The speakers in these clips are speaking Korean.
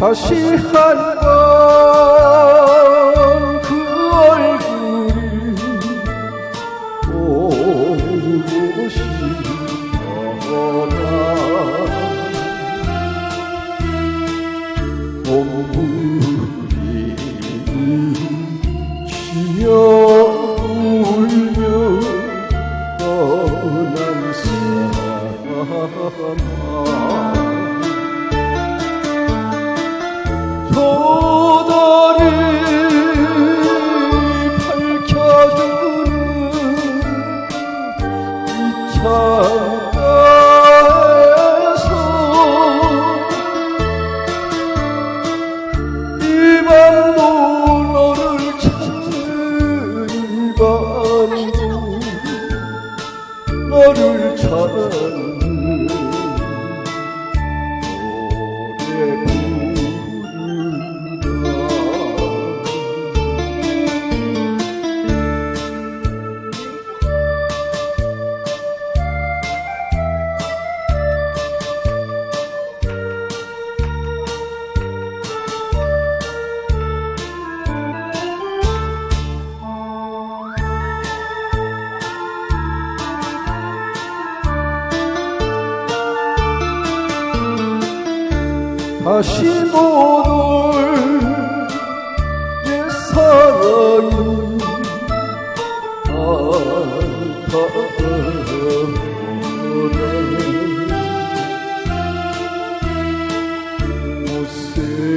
다시 한 번 그 얼굴을 보고 싶어라 봄물이 쉬어 울며 떠난 사람아 너를 찾는 노래 다시 못올내 사랑이 아까워라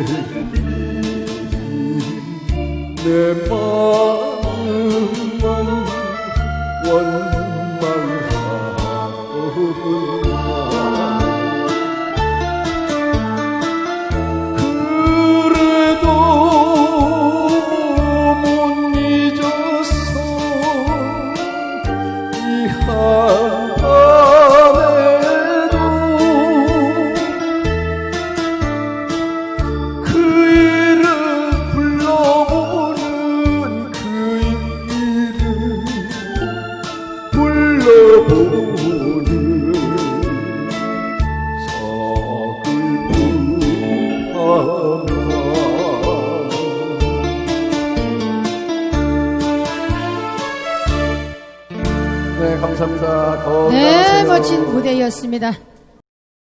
못생긴 내 마음만 원망하구 네 감사합니다 네. 멋진 무대였습니다.